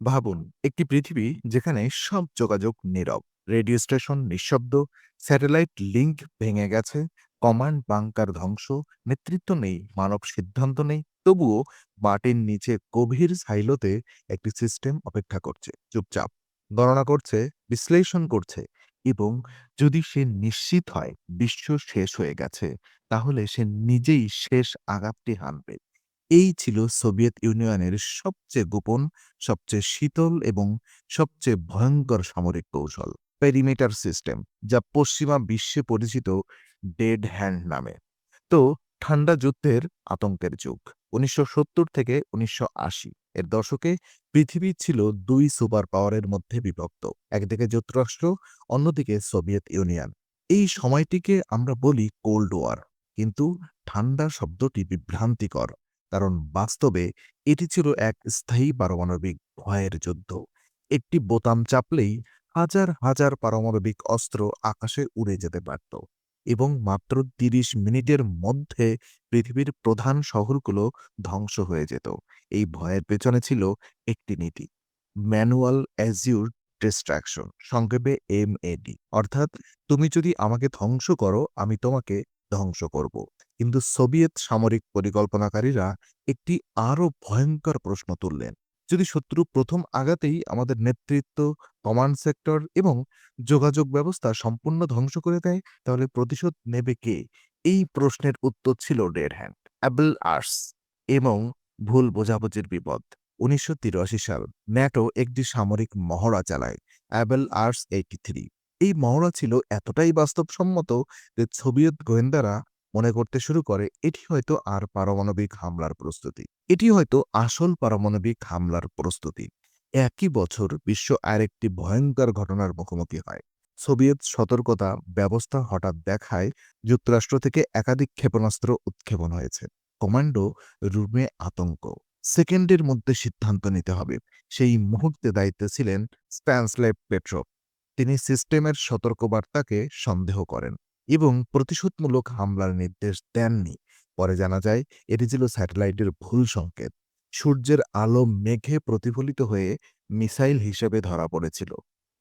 ভাবুন, একটি পৃথিবী যেখানে সব যোগাযোগ নীরব। রেডিও স্টেশন নিঃশব্দ, স্যাটেলাইট লিঙ্ক ভেঙে গেছে, কমান্ড বাংকার ধ্বংস, নেতৃত্ব নেই, মানব সিদ্ধান্ত নেই, তবুও মাটির নিচে গভীর সাইলোতে একটি সিস্টেম অপেক্ষা করছে, চুপচাপ। গণনা করছে, বিশ্লেষণ করছে এবং যদি সে নিশ্চিত হয়, বিশ্ব শেষ হয়ে গেছে, তাহলে সে নিজেই শেষ আঘাতটি হানবে। এই ছিল সোভিয়েত ইউনিয়নের সবচেয়ে গোপন, সবচেয়ে শীতল এবং সবচেয়ে ভয়ঙ্কর সামরিক কৌশল, পেরিমিটার সিস্টেম, যা পশ্চিমা বিশ্বে পরিচিত ডেড হ্যান্ড নামে। তো, ঠান্ডা যুদ্ধের আতঙ্কের যুগ, উনিশশো সত্তর থেকে উনিশশো আশি। এর দশকে পৃথিবী ছিল দুই সুপার পাওয়ারের মধ্যে বিভক্ত, একদিকে যুক্তরাষ্ট্র, অন্যদিকে সোভিয়েত ইউনিয়ন। এই সময়টিকে আমরা বলি কোল্ড ওয়ার, কিন্তু ঠান্ডা শব্দটি বিভ্রান্তিকর। কারণ বাস্তবে এটি ছিল এক স্থায়ী পারমাণবিক ভয়ের যুদ্ধ। একটি বোতাম চাপলেই হাজার হাজার পারমাণবিক অস্ত্র আকাশে উড়ে যেতে পারত এবং মাত্র তিরিশ মিনিটের মধ্যে পৃথিবীর প্রধান শহরগুলো ধ্বংস হয়ে যেত। এই ভয়ের পেছনে ছিল একটি নীতি, ম্যানুয়াল অ্যাজিউর ডিস্ট্রাকশন, সংক্ষেপে এম অর্থাৎ, তুমি যদি আমাকে ধ্বংস করো, আমি তোমাকে ধ্বংস করব। কিন্তু সোভিয়েত সামরিক পরিকল্পনাকারীরা একটি আরও ভয়ঙ্কর প্রশ্ন তুললেন। যদি শত্রু প্রথম আঘাতেই আমাদের নেতৃত্ব, কমান্ড সেক্টর এবং যোগাযোগ ব্যবস্থা সম্পূর্ণ ধ্বংস করে দেয়, তাহলে প্রতিশোধ নেবে কে? এই প্রশ্নের উত্তর ছিল ডেড হ্যান্ড অ্যাবল আর্স এবং ভুল বোঝাবুঝির বিপদ। উনিশশো তিরাশি সাল ন্যাটো একটি সামরিক মহড়া চালায় অ্যাবেল আর্স এইটি থ্রি এই মহড়া ছিল এতটাই বাস্তবসম্মত যে সোভিয়েত গোয়েন্দারা মনে করতে শুরু করে, এটি হয়তো আর পারমাণবিক হামলার প্রস্তুতি। এটি হয়তো আসল পারমাণবিক হামলার প্রস্তুতি। একই বছর বিশ্ব আরেকটি ভয়ঙ্কর ঘটনার মুখোমুখি হয়। সোভিয়েত সতর্কতা ব্যবস্থা হঠাৎ দেখায় যুক্তরাষ্ট্র থেকে একাধিক ক্ষেপণাস্ত্র উৎক্ষেপণ হয়েছে। কমান্ডো রুমে আতঙ্ক। সেকেন্ডের মধ্যে সিদ্ধান্ত নিতে হবে। সেই মুহূর্তে দায়িত্বে ছিলেন স্প্যান্সলেভ পেট্রো তিনি সিস্টেমের সতর্কবার্তাকে সন্দেহ করেন। এবং প্রতিশোধমূলক হামলার নির্দেশ দেননি। পরে জানা যায়, এটি ছিল স্যাটেলাইটের ভুল সংকেত। সূর্যের আলো মেঘে প্রতিফলিত হয়ে মিসাইল হিসেবে ধরা পড়েছিল।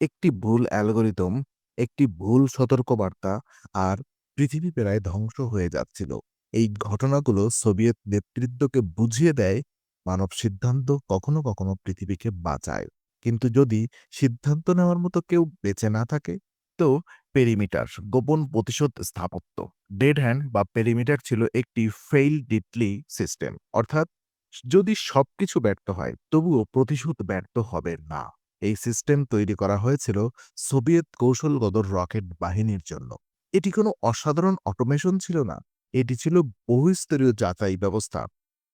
একটি ভুল অ্যালগোরিদম, একটি ভুল সতর্কবার্তা আর পৃথিবী প্রায় ধ্বংস হয়ে যাচ্ছিল। এই ঘটনাগুলো সোভিয়েত নেতৃত্বকে বুঝিয়ে দেয়, মানব সিদ্ধান্ত কখনো কখনো পৃথিবীকে বাঁচায়। কিন্তু যদি সিদ্ধান্ত নেওয়ার মতো কেউ বেঁচে না থাকে, তো পেরিমিটার, গোপন প্রতিশোধ স্থাপত্য। ডেড হ্যান্ড বা পেরিমিটার ছিল একটি ফেইল ডিটলি সিস্টেম অর্থাৎ, যদি সবকিছু ব্যর্থ হয়, তবুও প্রতিশোধ ব্যর্থ হবে না। এই সিস্টেম তৈরি করা হয়েছিল সোভিয়েত কৌশলগত রকেট বাহিনীর জন্য। এটি কোনো অসাধারণ অটোমেশন ছিল না। এটি ছিল বহুস্তরীয় যাচাই ব্যবস্থা।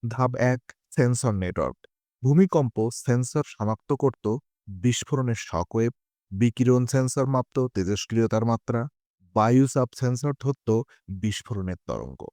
ধাপ এক সেন্সর নেটওয়ার্ক ভূমিকম্প সেন্সর শনাক্ত করত বিস্ফোরণের শকওয়েভ বিকিরণ সেন্সর মাপত, তেজস্ক্রিয়তার মাত্রা, বায়ু সাব সেন্সর ধরত, বিস্ফোরণের তরঙ্গ।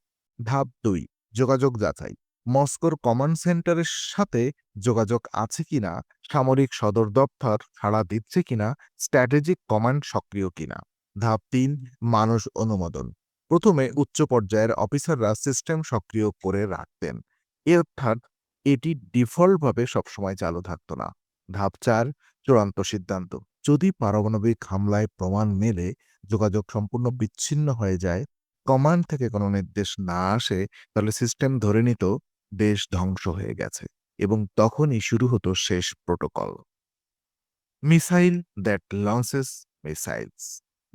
ধাপ দুই, যোগাযোগ যাচাই। মস্কোর কমান্ড সেন্টারের সাথে যোগাযোগ আছে কিনা, সামরিক সদর দপ্তর সাড়া দিচ্ছে কিনা, স্ট্র্যাটেজিক কমান্ড সক্রিয় কিনা। ধাপ তিন, মানুষ অনুমোদন। প্রথমে উচ্চ পর্যায়ের অফিসাররা সিস্টেম সক্রিয় করে রাখতেন। অর্থাৎ, এটি ডিফল্টভাবে সবসময় চালু থাকত না। ধাপ চার, চূড়ান্ত সিদ্ধান্ত। যদি পারমাণবিক হামলায় প্রমাণ মেলে, যোগাযোগ সম্পূর্ণ বিচ্ছিন্ন হয়ে যায়, কমান্ড থেকে কোনো নির্দেশ না আসে, তাহলে সিস্টেম ধরে নিত দেশ ধ্বংস হয়ে গেছে এবং তখনই শুরু হতো শেষ protocol. Missile that launches missiles.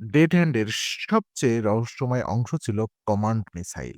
Dead হ্যান্ডের সবচেয়ে রহস্যময় অংশ ছিল কমান্ড মিসাইল।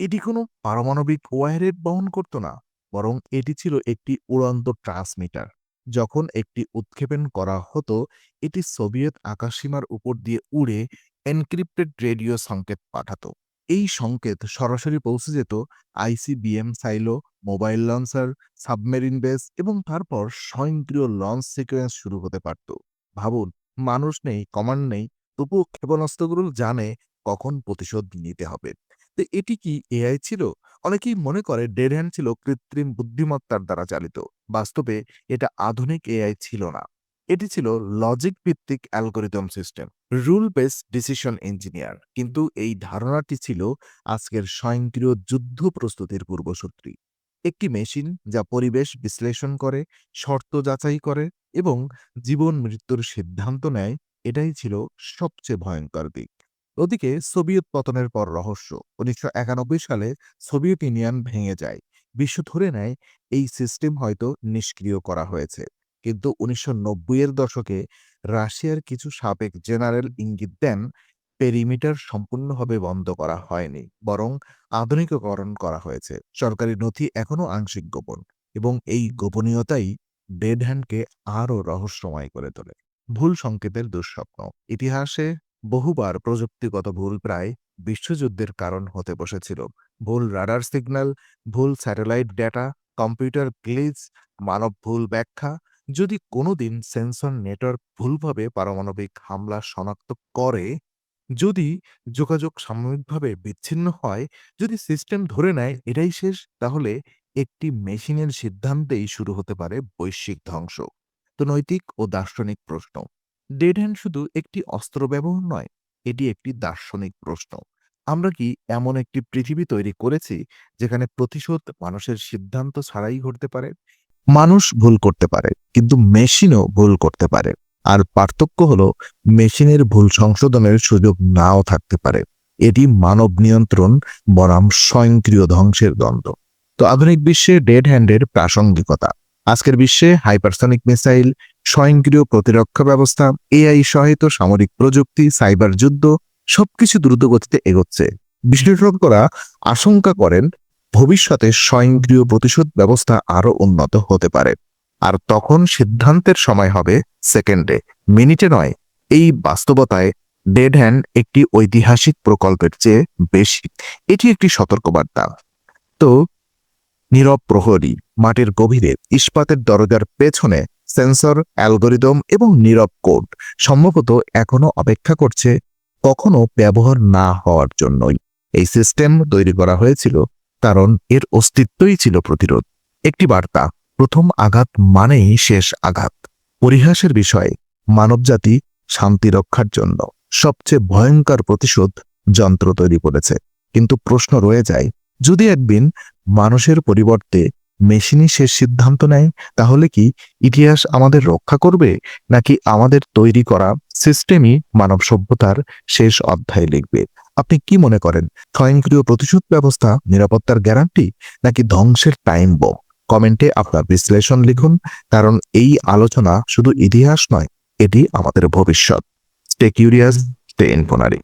এটি কোনো পারমাণবিক ওয়ারেট বহন করত না, বরং এটি ছিল একটি উড়ন্ত ট্রান্সমিটার। যখন একটি উৎক্ষেপণ করা হতো, এটি সোভিয়েত আকাশসীমার উপর দিয়ে উড়ে এনক্রিপ্টেড রেডিও সংকেত পাঠাতো। এই সংকেত সরাসরি পৌঁছে যেত ICBM silo, mobile launcher, submarine base এবং তারপর স্বয়ংক্রিয় লঞ্চ সিকোয়েন্স শুরু হতে পারত। ভাবুন, মানুষ নেই, কমান্ড নেই, তবুও ক্ষেপণাস্ত্রগুলো জানে কখন প্রতিশোধ নিতে হবে। তো এটি কি এআই ছিল? অনেকেই মনে করে ডেড হ্যান্ড ছিল কৃত্রিম বুদ্ধিমত্তার দ্বারা চালিত। বাস্তবে এটা আধুনিক এআই ছিল না। এটি ছিল লজিক ভিত্তিক algorithm system rule base decision engineer কিন্তু এই ধারণাটি ছিল আজকের স্বয়ংক্রিয় যুদ্ধ প্রস্তুতির পূর্বসূত্রী একটি মেশিন যা পরিবেশ বিশ্লেষণ করে, শর্ত যাচাই করে এবং জীবন মৃত্যুর সিদ্ধান্ত নেয়, এটাই ছিল সবচেয়ে ভয়ঙ্কর দিক। ওদিকে সোভিয়েত পতনের পর রহস্য। উনিশশো একানব্বই সালে সোভিয়েত ইউনিয়ন ভেঙে যায়। বিশ্ব ধরে নেয় এই সিস্টেম হয়তো নিষ্ক্রিয় করা হয়েছে। কিন্তু উনিশশো এর দশকে রাশিয়ার কিছু সাবেক জেনারেল ইঙ্গিত দেন, পেরিমিটার সম্পূর্ণভাবে বন্ধ করা হয়নি, বরং আধুনিকীকরণ করা হয়েছে। সরকারি নথি এখনও আংশিক গোপন এবং এই গোপনীয়তাই ডেড হ্যান্ডকে আরও রহস্যময় করে তোলে। ভুল সংকেতের দুঃস্বপ্ন। ইতিহাসে বহুবার প্রযুক্তিগত ভুল প্রায় বিশ্বযুদ্ধের কারণ হতে বসেছিল। ভুল রাডার সিগন্যাল, ভুল স্যাটেলাইট ডেটা, কম্পিউটার গ্লিজ মানব ভুল ব্যাখ্যা, যদি কোনোদিন সেন্সর নেটওয়ার্ক ভুলভাবে পারমাণবিক হামলা শনাক্ত করে, যদি যোগাযোগ সাময়িকভাবে বিচ্ছিন্ন হয়, যদি সিস্টেম ধরে নেয় এটাই শেষ, তাহলে একটি মেশিনের সিদ্ধান্তেই শুরু হতে পারে বৈশ্বিক ধ্বংস। তো নৈতিক ও দার্শনিক প্রশ্ন। ডেড হ্যান্ড শুধু একটি অস্ত্র ব্যবহার নয়, এটি একটি দার্শনিক প্রশ্ন। আমরা কি এমন একটি পৃথিবী তৈরি করেছি যেখানে প্রতিশোধ মানুষের সিদ্ধান্ত ছাড়াই ঘটতে পারে? মানুষ ভুল করতে পারে, কিন্তু মেশিনও ভুল করতে পারে। আর পার্থক্য হলো, মেশিনের ভুল সংশোধনের সুযোগ নাও থাকতে পারে। এটি মানব নিয়ন্ত্রণ বনাম স্বয়ংক্রিয় ধ্বংসের দ্বন্দ্ব। তো আধুনিক বিশ্বে ডেড হ্যান্ডের প্রাসঙ্গিকতা। আজকের বিশ্বে হাইপারসনিক মিসাইল স্বয়ংক্রিয় প্রতিরক্ষা ব্যবস্থা, এআই সহায়িত সামরিক প্রযুক্তি, সাইবার যুদ্ধ, সবকিছু দ্রুতগতিতে এগোচ্ছে। বিশ্লেষকরা আশঙ্কা করেন, ভবিষ্যতে স্বয়ংক্রিয় প্রতিশোধ ব্যবস্থা আরও উন্নত হতে পারে। আর তখন সিদ্ধান্তের সময় হবে সেকেন্ডে, মিনিটে নয়। এই বাস্তবতায় ডেড হ্যান্ড একটি ঐতিহাসিক প্রকল্পের চেয়ে বেশি। এটি একটি সতর্কবার্তা। তো নীরব প্রহরী, মাটির গভীরে ইস্পাতের দরজার পেছনে সেন্সর, অ্যালগোরিদম এবং নীরব কোড সম্ভবত এখনও অপেক্ষা করছে কখনো ব্যবহার না হওয়ার জন্যই। এই সিস্টেম তৈরি করা হয়েছিল কারণ এর অস্তিত্বই ছিল প্রতিরোধ। একটি বার্তা, প্রথম আঘাত মানেই শেষ আঘাত। পরিহাসের বিষয়ে, মানবজাতি শান্তি রক্ষার জন্য সবচেয়ে ভয়ঙ্কর প্রতিশোধ যন্ত্র তৈরি করেছে। কিন্তু প্রশ্ন রয়ে যায় যদি একদিন মানুষের পরিবর্তে মেশিনই শেষ সিদ্ধান্ত নেয়, তাহলে কি ইতিহাস আমাদের রক্ষা করবে? নাকি আমাদের তৈরি করা সিস্টেমই মানব সভ্যতার শেষ অধ্যায় লিখবে? আপনি কি মনে করেন? স্বয়ংক্রিয় প্রতিশোধ ব্যবস্থা নিরাপত্তার গ্যারান্টি নাকি ধ্বংসের টাইম বম কমেন্টে আপনার বিশ্লেষণ লিখুন, কারণ এই আলোচনা শুধু ইতিহাস নয়, এটি আমাদের ভবিষ্যৎ। Stay curious stay ইনফোনারি